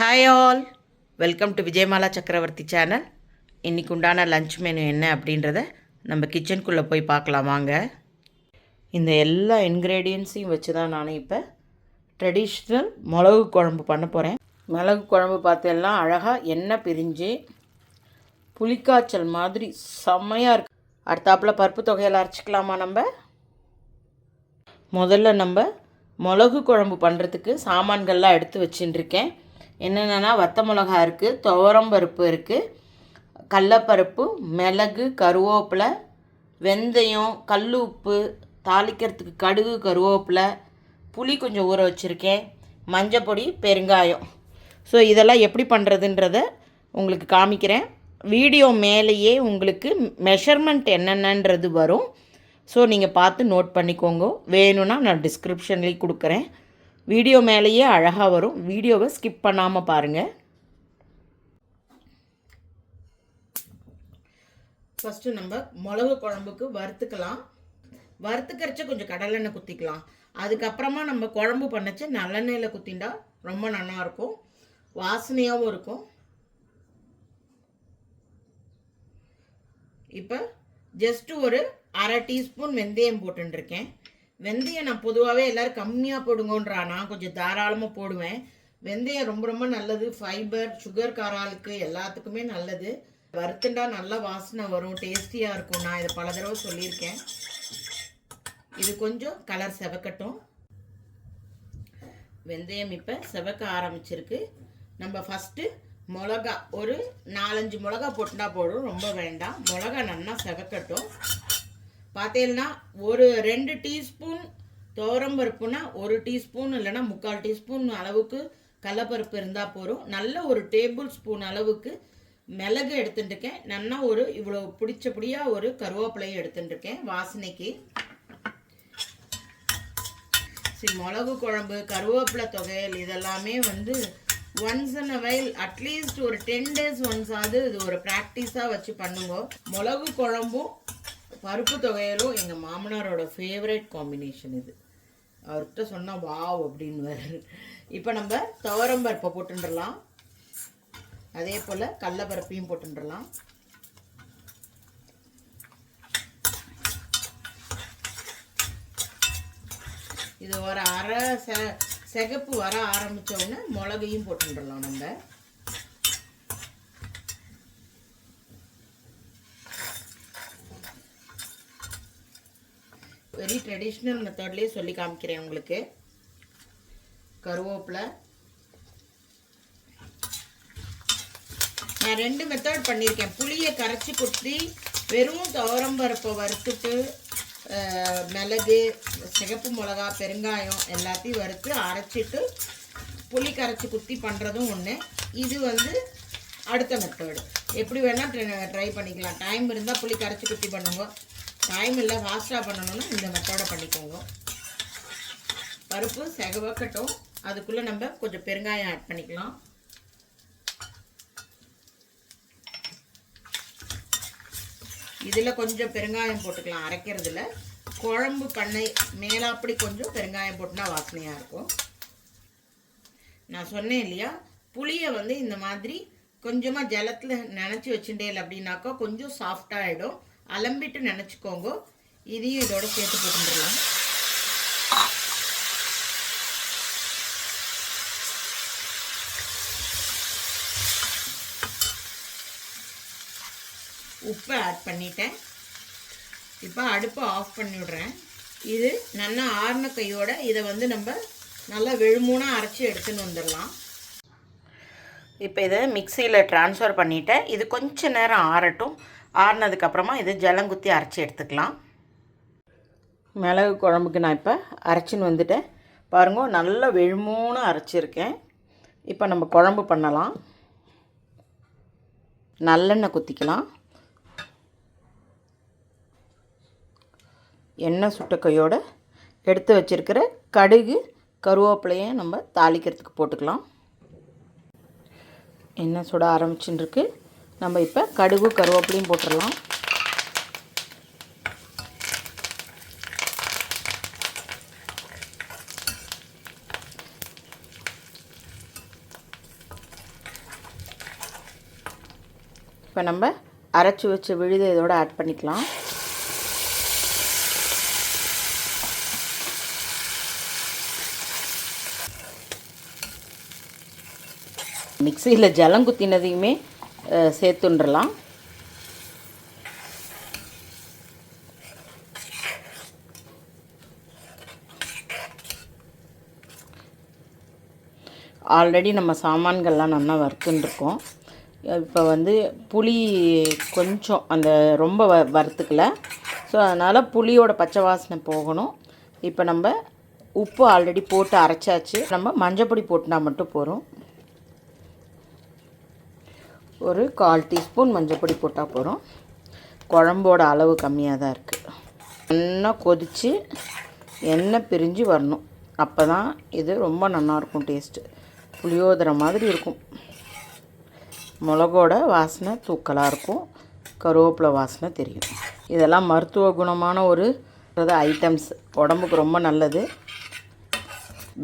Hi all welcome to Vijayamala Chakravarthi channel இன்றைக்கு உண்டான lunch menu என்ன அப்படின்றத நம்ம கிச்சனுக்குள்ளே போய் பார்க்கலாமாங்க இந்த எல்லா இன்க்ரீடியன்ஸையும் வச்சு தான் நான் இப்போ ட்ரெடிஷ்னல் மிளகு குழம்பு பண்ண போகிறேன் மிளகு குழம்பு பார்த்தெல்லாம் அழகாக எண்ணெய் பிரிஞ்சு புளிக்காய்ச்சல் மாதிரி செம்மையாக இருக்கு. அடுத்தாப்பில் பருப்பு தொகையில் அரைச்சிக்கலாமா நம்ம? முதல்ல நம்ம மிளகு குழம்பு பண்ணுறதுக்கு சாமான்கள்லாம் எடுத்து வச்சுட்டுருக்கேன். என்னென்னா வத்த மிளகா இருக்குது துவரம் பருப்பு இருக்குது கடலப்பருப்பு மிளகு கருவேப்பிலை வெந்தயம் கல் உப்பு தாளிக்கிறதுக்கு கடுகு கருவேப்பிலை புளி கொஞ்சம் ஊற வச்சுருக்கேன் மஞ்சப்பொடி பெருங்காயம். ஸோ இதெல்லாம் எப்படி பண்ணுறதுன்றத உங்களுக்கு காமிக்கிறேன். வீடியோ மேலேயே உங்களுக்கு மெஷர்மெண்ட் என்னென்னன்றது வரும். ஸோ நீங்கள் பார்த்து நோட் பண்ணிக்கோங்க. வேணும்னா நான் டிஸ்கிரிப்ஷன்லேயும் கொடுக்குறேன். வீடியோ மேலேயே அழகாக வரும். வீடியோவை ஸ்கிப் பண்ணாமல் பாருங்கள் ஃபஸ்ட்டு நம்ம மிளகு குழம்புக்கு வறுத்துக்கலாம். வறுத்துக்கரைச்ச கொஞ்சம் கடலெண்ணெய் குத்திக்கலாம். அதுக்கப்புறமா நம்ம குழம்பு பண்ணச்சு நல்லெண்ணெயில் குத்திண்டா ரொம்ப நல்லா இருக்கும் வாசனையாகவும் இருக்கும். இப்போ ஜஸ்ட்டு ஒரு அரை டீஸ்பூன் வெந்தயம் போட்டுருக்கேன் வெந்தயம் நான் பொதுவாகவே எல்லோரும் கம்மியாக போடுங்கன்றா. நான் கொஞ்சம் தாராளமாக போடுவேன். வெந்தயம் ரொம்ப ரொம்ப நல்லது. ஃபைபர் சுகர் காராளுக்கு எல்லாத்துக்குமே நல்லது. வறுத்துண்டா நல்லா வாசனை வரும். டேஸ்டியாக இருக்கும். நான் இதை பல தடவை சொல்லியிருக்கேன். இது கொஞ்சம் கலர் செவக்கட்டும். வெந்தயம் இப்போ செவக்க ஆரம்பிச்சிருக்கு. நம்ம ஃபஸ்ட்டு மிளகா ஒரு நாலஞ்சு மிளகா போட்டுனா போடும் ரொம்ப வேண்டாம். மிளகா நல்லா செவக்கட்டும். பார்த்தீங்கன்னா ஒரு ரெண்டு டீஸ்பூன் துவரம்பருப்புனா ஒரு டீஸ்பூன் இல்லைனா முக்கால் டீஸ்பூன் அளவுக்கு கடலப்பருப்பு இருந்தால் போதும். நல்ல ஒரு டேபிள் ஸ்பூன் அளவுக்கு மிளகு எடுத்துட்டுருக்கேன். நல்லா ஒரு இவ்வளோ பிடிச்சபடியாக ஒரு கருவேப்பிலையும் எடுத்துட்டுருக்கேன் வாசனைக்கு. சரி மிளகு குழம்பு கருவேப்பிலை தொகையல் இதெல்லாமே வந்து once in a while at least ஒரு டென் டேஸ் ஒன்ஸ் ஆகுது இது ஒரு ப்ராக்டிஸாக வச்சு பண்ணுங்க. மிளகு குழம்பும் பருப்பு தொகையலும் எங்கள் மாமனாரோட ஃபேவரட் காம்பினேஷன் இது. அவர்கிட்ட சொன்னால் வாவ் அப்படின்னு இப்போ நம்ம துவரம் பருப்பை போட்டுடலாம் அதே போல் கடலப்பருப்பையும் போட்டுடலாம் இது ஒரு அரை செ சிகப்பு வர ஆரம்பித்த உடனே மிளகையும் போட்டுடலாம் நம்ம வெரி ட்ரெடிஷ்னல் மெத்தட்லேயே சொல்லி காமிக்கிறேன் உங்களுக்கு. கருவேப்பிலை. நான் ரெண்டு மெத்தட் பண்ணியிருக்கேன். புளியை கரைச்சி குத்தி வெறும் துவரம்பருப்பை வறுத்துட்டு மிளகு சிகப்பு மிளகா பெருங்காயம் எல்லாத்தையும் வறுத்து அரைச்சிட்டு புளி கரைச்சி குத்தி பண்ணுறதும் ஒன்று இது வந்து அடுத்த மெத்தடு எப்படி வேணால் ட்ரை பண்ணிக்கலாம். டைம் இருந்தால் புளி கரைச்சி குத்தி பண்ணுங்க. டைம் இல்லை ஃபாஸ்ட்டாக பண்ணணும்னா இந்த மெத்தடை பண்ணிக்கோங்க. பருப்பு செகவக்கட்டும் அதுக்குள்ளே நம்ம கொஞ்சம் பெருங்காயம் ஆட் பண்ணிக்கலாம். இதில் கொஞ்சம் பெருங்காயம் போட்டுக்கலாம் அரைக்கிறதுல. குழம்பு பண்ணை மேலாப்படி கொஞ்சம் பெருங்காயம் போட்டுனா வாசனையாக இருக்கும். நான் சொன்னேன் இல்லையா புளியை வந்து இந்த மாதிரி கொஞ்சமாக ஜலத்தில் நினச்சி வச்சுட்டேன் அப்படின்னாக்கா கொஞ்சம் சாஃப்டாகிடும் அலம்பிட்டு நினச்சிக்கோங்க. இதையும் இதோட சேர்த்து போட்டுடலாம். உப்பை ஆட் பண்ணிட்டேன். இப்போ அடுப்பை ஆஃப் பண்ணிவிடுறேன் இது நல்லா ஆறின கையோட இதை வந்து நம்ம நல்லா வெழுமூனாக அரைச்சி எடுத்துன்னு வந்துடலாம். இப்போ இதை மிக்சியில் ட்ரான்ஸ்ஃபர் பண்ணிவிட்டேன் இது கொஞ்சம் நேரம் ஆறட்டும். ஆறினதுக்கப்புறமா இது ஜலங்குத்தி அரைச்சி எடுத்துக்கலாம். மிளகு குழம்புக்கு நான் இப்போ அரைச்சின்னு வந்துட்டேன். பாருங்க நல்லா வெழுமூணு அரைச்சிருக்கேன். இப்போ நம்ம குழம்பு பண்ணலாம். நல்லெண்ணெய் குத்திக்கலாம். எண்ணெய் சுட்ட கையோடு எடுத்து வச்சுருக்கிற கடுகு கருவேப்பிலையை நம்ம தாளிக்கிறதுக்கு போட்டுக்கலாம். எண்ணெய் சுட ஆரம்பிச்சின்னுருக்கு நம்ம இப்போ கடுகு கருவேப்பிலையும் போட்டுடலாம் இப்போ நம்ம அரைச்சி வச்ச விழுதை இதோட ஆட் பண்ணிக்கலாம். மிக்சியில் ஜலம் குத்தினதையுமே சேர்த்துன்றலாம் ஆல்ரெடி நம்ம சாமான்கள்லாம் நல்லா வறுத்துட்டுருக்கோம் இப்போ வந்து புளி கொஞ்சம் அந்த ரொம்ப வ வறுத்துக்கல. ஸோ அதனால் புளியோட பச்சை வாசனை போகணும். இப்போ நம்ம உப்பு ஆல்ரெடி போட்டு அரைச்சாச்சு. நம்ம மஞ்சப்பொடி போட்டுனா மட்டும் போகிறோம் ஒரு கால் டீஸ்பூன் மஞ்சப்பொடி போட்டால் போகிறோம் குழம்போட அளவு கம்மியாக தான் இருக்குது நல்லா கொதித்து எண்ணெய் பிரிஞ்சு வரணும். அப்போ தான் இது ரொம்ப நல்லாயிருக்கும் டேஸ்ட்டு புளியோதரை மாதிரி இருக்கும். மிளகோட வாசனை தூக்கலாக இருக்கும். கருவேப்பிலை வாசனை தெரியும். இதெல்லாம் மருத்துவ குணமான ஒரு ஐட்டம்ஸ் உடம்புக்கு ரொம்ப நல்லது.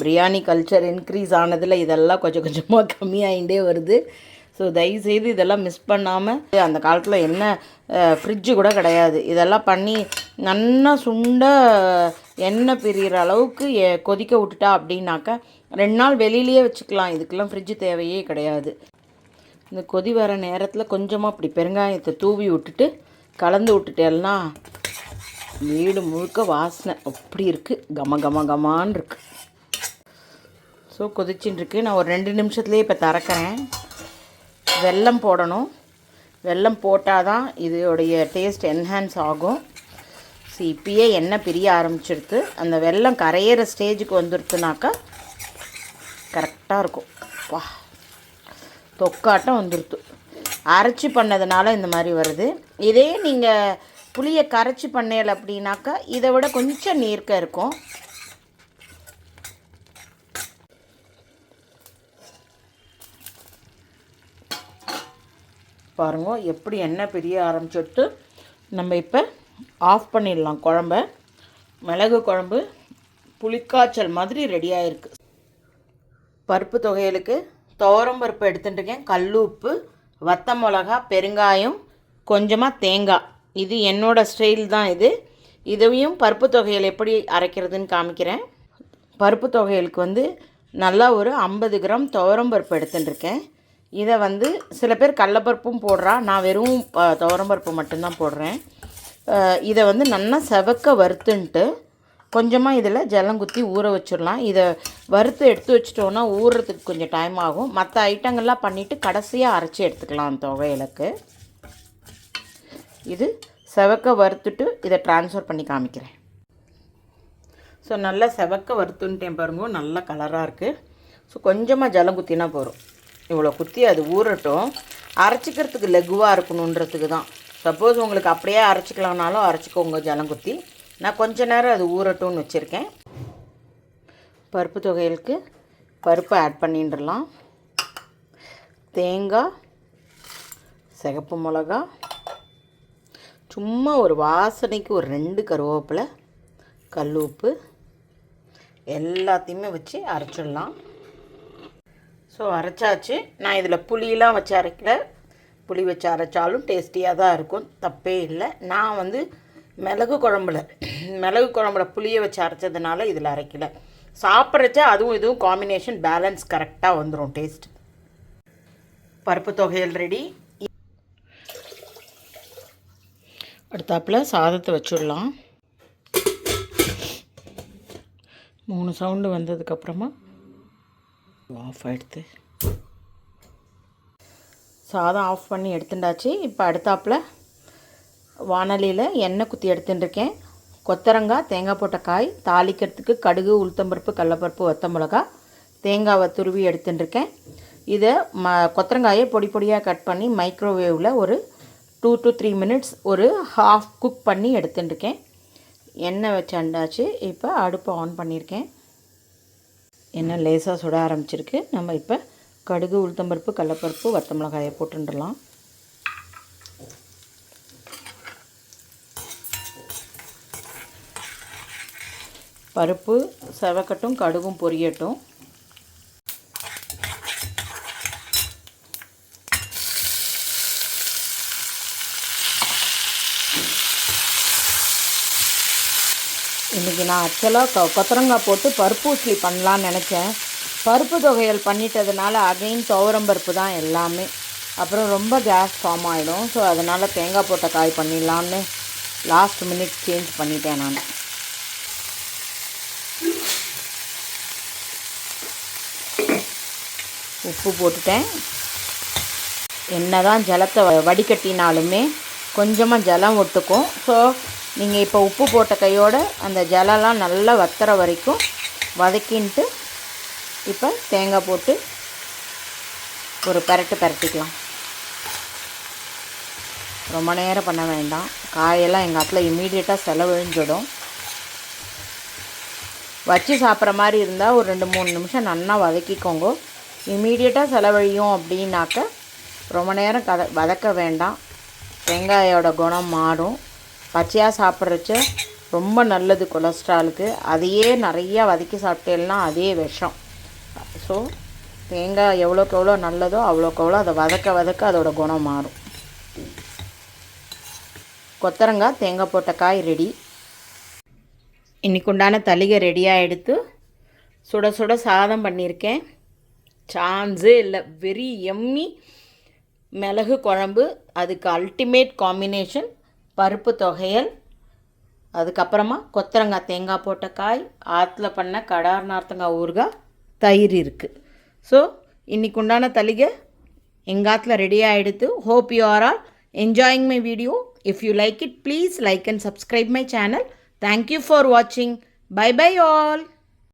பிரியாணி கல்ச்சர் இன்க்ரீஸ் ஆனதில் இதெல்லாம் கொஞ்சம் கொஞ்சமாக கம்மியாகிட்டே வருது. ஸோ தயவுசெய்து இதெல்லாம் மிஸ் பண்ணாமல் அந்த காலத்தில் என்ன ஃப்ரிட்ஜு கூட கிடையாது. இதெல்லாம் பண்ணி நல்லா சுண்ட எண்ணெய் பிரிகிற அளவுக்கு எ- கொதிக்க விட்டுட்டா அப்படின்னாக்கா ரெண்டு நாள் வெளியிலேயே வச்சுக்கலாம். இதுக்கெல்லாம் ஃப்ரிட்ஜு தேவையே கிடையாது. இந்த கொதி வர நேரத்தில் கொஞ்சமாக அப்படி பெருங்காயத்தை தூவி விட்டுட்டு கலந்து விட்டுட்டேன்னா வீடு முழுக்க வாசனை. அப்படி இருக்குது கம கம கமான்னு இருக்குது ஸோ கொதிச்சுட்டுருக்கு நான் ஒரு ரெண்டு நிமிஷத்துலேயே இப்போ திறக்கிறேன். வெல்லம் போடணும். வெல்லம் போட்டால் தான் இதோடைய டேஸ்ட் என்ஹான்ஸ் ஆகும். ஸோ இப்பயே எண்ணெய் பிரிய ஆரம்பிச்சிடுது அந்த வெல்லம் கரையிற ஸ்டேஜுக்கு வந்துடுத்துனாக்கா கரெக்டாக இருக்கும். வா தொக்காட்டம் வந்துருத்து. அரைச்சி பண்ணதுனால இந்த மாதிரி வருது. இதே நீங்கள் புளியை கரைச்சி பண்ணல அப்படின்னாக்கா இதை விட கொஞ்சம் நீர்க்க இருக்கும். பாருங்க எப்படி எண்ணெய் பிரிய ஆரம்பிச்சுட்டு நம்ம இப்போ ஆஃப் பண்ணிடலாம். குழம்ப மிளகு குழம்பு புளிக்காய்ச்சல் மாதிரி ரெடி ஆயிருக்கு. பருப்பு தொகையலுக்கு துவரம் பருப்பு எடுத்துட்டுருக்கேன் கல் உப்பு வத்த மிளகா பெருங்காயம் கொஞ்சமாக தேங்காய். இது என்னோடய ஸ்டைல் தான் இது. இதையும் பருப்பு தொகையல் எப்படி அரைக்கிறதுன்னு காமிக்கிறேன். பருப்பு தொகையலுக்கு வந்து நல்லா ஒரு ஐம்பது கிராம் துவரம் பருப்பு எடுத்துட்டுருக்கேன் இதை வந்து சில பேர் கடலப்பருப்பும் போடுறா. நான் வெறும் ப- மட்டும்தான் போடுறேன். இதை வந்து நல்லா செவக்க வறுத்துன்ட்டு கொஞ்சமாக இதில் ஜலங்குத்தி ஊற வச்சிடலாம். இதை வறுத்து எடுத்து வச்சிட்டோன்னா ஊறுறதுக்கு கொஞ்சம் டைம் ஆகும். மற்ற ஐட்டங்கள்லாம் பண்ணிவிட்டு கடைசியாக அரைச்சி எடுத்துக்கலாம் துவையலுக்கு இது செவக்க வறுத்துட்டு இதை ட்ரான்ஸ்ஃபர் பண்ணி காமிக்கிறேன். ஸோ நல்லா செவக்க வறுத்துன்ட்டேன் பாருங்க. நல்ல கலராக இருக்குது ஸோ கொஞ்சமாக ஜலம் குத்தினா போதும். இவ்வளோ குத்தி அது ஊறட்டும். அரைச்சிக்கிறதுக்கு லெகுவாக இருக்கணுன்றதுக்கு தான். சப்போஸ் உங்களுக்கு அப்படியே அரைச்சிக்கலாம்னாலும் அரைச்சிக்கோங்க ஜலங்குத்தி நான் கொஞ்ச நேரம் அது ஊறட்டும்னு வச்சுருக்கேன். பருப்பு தொகையலுக்கு பருப்பு ஆட் பண்ணிட்டுலாம் தேங்காய் சிகப்பு மிளகா. சும்மா ஒரு வாசனைக்கு ஒரு ரெண்டு கருவேப்பிலை கல் உப்பு. எல்லாத்தையுமே வச்சு அரைச்சிடலாம். ஸோ அரைச்சாச்சு. நான் இதில் புளியெலாம் வச்சு அரைக்கல. புளி வச்சு அரைச்சாலும் டேஸ்டியாக தான் இருக்கும். தப்பே இல்லை. நான் வந்து மிளகு குழம்புல மிளகு குழம்புல புளியை வச்சு அரைச்சதுனால இதில் அரைக்கல. சாப்பிட்றச்ச அதுவும் இதுவும் காம்பினேஷன் பேலன்ஸ் கரெக்டாக வந்துடும் டேஸ்ட் பருப்பு தொகையல் ரெடி அடுத்தாப்பில் சாதத்தை வச்சுடலாம். மூணு சவுண்டு வந்ததுக்கப்புறமா ஆஃப் ஆகிடுது சாதம் ஆஃப் பண்ணி எடுத்துட்டாச்சு இப்போ அடுத்தாப்பில் வானலியில் எண்ணெய் குத்தி எடுத்துட்டுருக்கேன் கொத்தரங்காய் தேங்காய் போட்ட காய் தாளிக்கிறதுக்கு கடுகு உளுத்தம்பருப்பு கடலப்பருப்பு வத்த மிளகா தேங்காவை துருவி எடுத்துட்டுருக்கேன் இதை ம கொத்தரங்காயை பொடி பொடியாக கட் பண்ணி மைக்ரோவேவில் ஒரு டூ டு த்ரீ மினிட்ஸ் ஒரு ஹாஃப் குக் பண்ணி எடுத்துட்டுருக்கேன் எண்ணெய் வச்சாண்டாச்சு. இப்போ அடுப்பை ஆன் பண்ணியிருக்கேன் எண்ணெய் லேசாக சுட ஆரம்பிச்சிருக்கு நம்ம இப்போ கடுகு உளுத்தம்பருப்பு கடலப்பருப்பு வத்த மிளகாயை போட்டுடலாம். பருப்பு செவக்கட்டும் கடுகும் பொரியட்டும். இன்றைக்கி நான் ஆக்சுவலாக கொ கொத்தரங்காய் போட்டு பருப்பு உச்சி பண்ணலான்னு நினச்சேன். பருப்பு தொகையல் பண்ணிட்டதுனால அகைன் துவரம் பருப்பு தான் எல்லாமே. அப்புறம் ரொம்ப கேஸ் ஃபார்ம் ஆகிடும் ஸோ அதனால் தேங்காய் போட்ட காய் பண்ணிடலான்னு லாஸ்ட் மினிட் சேஞ்ச் பண்ணிட்டேன் நான். உப்பு போட்டுட்டேன். என்ன தான் ஜலத்தை வ- வடிகட்டினாலுமே கொஞ்சமாக ஜலம் ஒட்டுக்கும். ஸோ நீங்கள் இப்போ உப்பு போட்ட கையோடு அந்த ஜலம்லாம் நல்லா வத்துற வரைக்கும் வதக்கின்ட்டு இப்போ தேங்காய் போட்டு ஒரு பரட்டு பரட்டிக்கலாம். ரொம்ப நேரம் பண்ண வேண்டாம். காயெல்லாம் எங்கள் ஆத்தில் இம்மீடியட்டாக செலவழிஞ்சிடும். வச்சு சாப்பிட்ற மாதிரி இருந்தால் ஒரு ரெண்டு மூணு நிமிஷம் நல்லா வதக்கிக்கோங்க. இம்மீடியட்டாக செலவழியும் அப்படின்னாக்க ரொம்ப நேரம் கத வதக்க வேண்டாம். வெங்காயோட குணம் மாறும். பச்சையாக சாப்பிட்றச்ச ரொம்ப நல்லது கொலஸ்ட்ராலுக்கு. அதையே நிறையா வதக்கி சாப்பிட்டேன்னா அதே விஷம். ஸோ தேங்காய் எவ்வளோக்கு எவ்வளோ நல்லதோ அவ்வளோக்கு எவ்வளோ அதை வதக்க வதக்க அதோட குணம் மாறும். கொத்தரங்காய் தேங்காய் போட்ட காய் ரெடி. இன்றைக்கு உண்டான தளிகை ரெடியாக எடுத்து சுட சுட சாதம் பண்ணியிருக்கேன். சான்ஸே இல்லை. வெரி எம்மி மிளகு குழம்பு. அதுக்கு அல்டிமேட் காம்பினேஷன் பருப்பு தொகையல் அதுக்கப்புறமா கொத்தரங்காய் தேங்காய் போட்ட காய் ஆற்றுல பண்ண கடார் நார்த்தங்காய் ஊறுகாய் தயிர் இருக்குது ஸோ இன்றைக்கு உண்டான தலிகை எங்கள் ஆற்றுல ready ஆகிடுத்து hope you are all enjoying my video if you like it please like and subscribe my channel thank you for வாட்சிங் பை பை ஆல்